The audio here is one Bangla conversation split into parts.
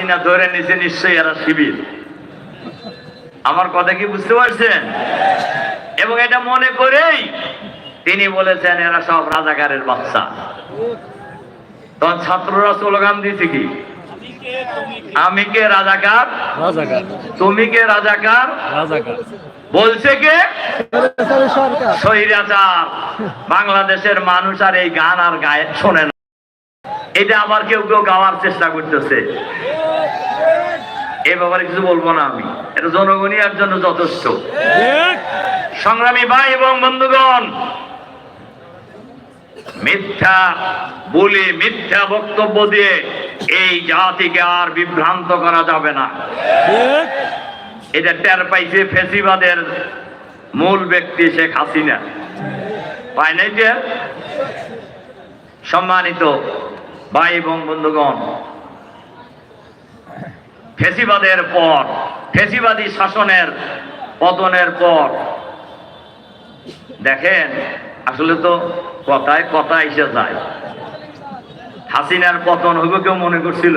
হাসিনা ধরে নিছে নিশ্চয়ই এরা শিবির। আমার কথা কি বুঝতে পারছেন? এবং এটা মনে করেই তিনি বলেছেন এরা সব রাজাকারের বাচ্চা। তখন ছাত্ররা স্লোগান দিয়েছে কি? আমি কে রাজাকার? রাজাকার। তুমি কে রাজাকার? রাজাকার। বলছে কে? সরকার। স্বৈরাচার। বাংলাদেশের মানুষ আর এই গান আর গায়ে শোনে না। এটা আবার কেউ কেউ গাওয়ার চেষ্টা করতেছে। এ ব্যাপারে কিছু বলব না আমি। এটা জনগণই এর জন্য যথেষ্ট। সংগ্রামী ভাই এবং বন্ধুগণ মিথ্যা বলে মিথ্যা বক্তব্য দিয়ে এই জাতিকে আর বিভ্রান্ত করা যাবে না। এটা টের পাইছে ফেসিবাদের মূল ব্যক্তি শেখ হাসিনা। পাই নাই যে? সম্মানিত ভাই এবং বন্ধুগণ ফেসিবাদের পর ফেসিবাদী শাসনের পতনের পর। দেখেন আসলে তো কথায় কথা এসে যায়। হাসিনার পতন হইব কেউ মনে করছিল?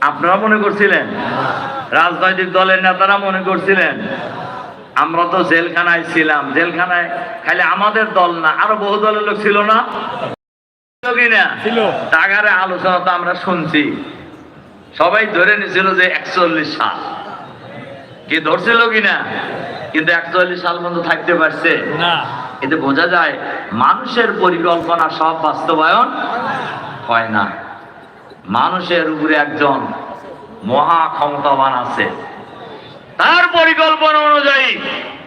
আপনারা মনে করছিলেন? রাজনৈতিক দলের নেতারা মনে করছিলেন? আমরা তো জেলখানায় ছিলাম। জেলখানায় খালি আমাদের দল না আরও বহু দলের লোক ছিল না? ছিল। কিনা। আলোচনা তো আমরা শুনছি। সবাই ধরে নিছিল যে একচল্লিশ সাল। কি ধরছিল কিনা? কিন্তু একচল্লিশ সাল পর্যন্ত থাকতে পারছে। এতে বোঝা যায় মানুষের পরিকল্পনা সব বাস্তবায়ন হয় না। মানুষের উপরে একজন মহা ক্ষমতাবান আছে। তার পরিকল্পনা অনুযায়ী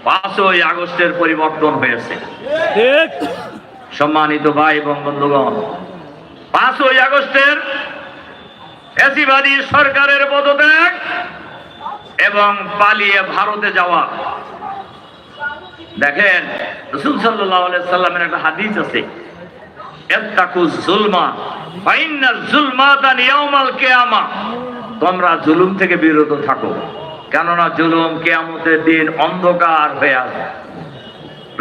পাঁচই আগস্টের পরিবর্তন হয়েছে। সম্মানিত ভাই এবং বন্ধুগণ পাঁচই আগস্টের ফ্যাসিবাদী সরকারের পদত্যাগ এবং পালিয়ে ভারতে যাওয়া। দেখেন, রসুল সাল্লাহ সাল্লামের একটা হাদিস আছে। তোমরা জুলুম থেকে বিরত থাকো। কেননা জুলুম কেয়ামতের দিন অন্ধকার হয়ে আসবে।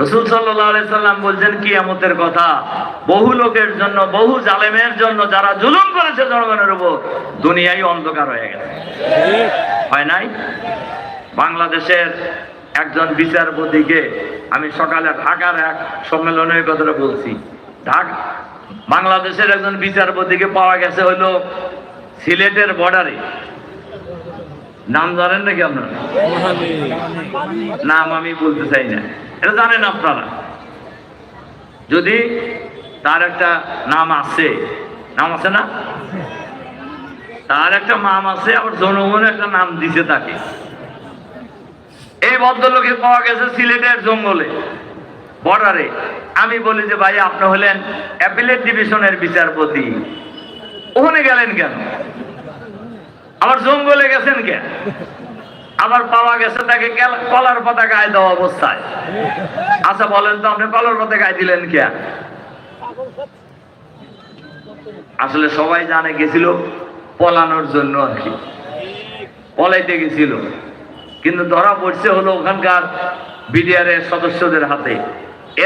রসুল সাল্লাম বলছেন কিয়ামতের কথা। বহু লোকের জন্য বহু জালেমের জন্য যারা জুলুম করেছে জনগণের উপর দুনিয়াই অন্ধকার হয়ে গেছে। হয় নাই? বাংলাদেশের একজন বিচারপতিকে আমি সকালে ঢাকার এক সম্মেলনের কথাটা বলছি। ঢাকা বাংলাদেশের একজন বিচারপতিকে পাওয়া গেছে হলো সিলেটের বর্ডারে। নাম জানেন নাকি আপনারা? নাম আমি বলতে চাই না। এটা জানেন আপনারা। যদি তার একটা নাম আছে নাম আছে না? তার একটা নাম আছে, আবার জনগণ একটা নাম দিছে তাকে। এই ভদ্রলোকে পাওয়া গেছে সিলেটের জঙ্গলে, বর্ডারে। আমি বলি যে, ভাই, আপনি হলেন অ্যাপিলেট ডিভিশনের বিচারপতি। ওখানে গেলেন কেন? আবার জঙ্গলে গেছেন কেন? আবার পাওয়া গেছে, তাকে কলার পাতা গায়ে দেওয়া অবস্থায়। আচ্ছা বলেন তো, আপনি কলার পাতা গায়ে দিলেন কে? আসলে সবাই জানে গেছিল পলানোর জন্য আর কি। পলাইতে গেছিল। কিন্তু ধরা পড়ছে হলো ওখানকার বিডিআর এর সদস্যদের হাতে।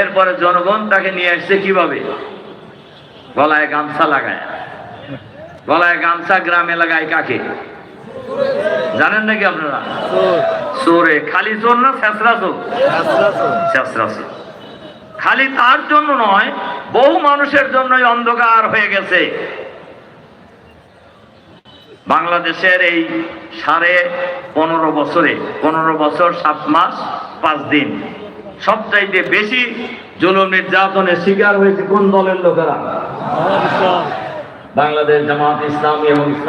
এরপরে জনগণ তাকে নিয়ে আসছে কীভাবে? গলায় গামছা লাগায়। গলায় গামছা গ্রামে লাগায় কাকে? জানেন নাকি আপনারা? চোরে খালি চোর না ছেঁচড়া চোর ছেঁচড়া চোর খালি তার জন্য নয়, বহু মানুষের জন্যই অন্ধকার হয়ে গেছে। বাংলাদেশের এই সাড়ে পনেরো বছরে, পনেরো বছর, সাত মাস, পাঁচ দিন, সবচাইতে বেশি জুলুম নির্যাতনের শিকার হয়েছে কোন দলের লোকেরা? বাংলাদেশ জামাত ইসলামী এবং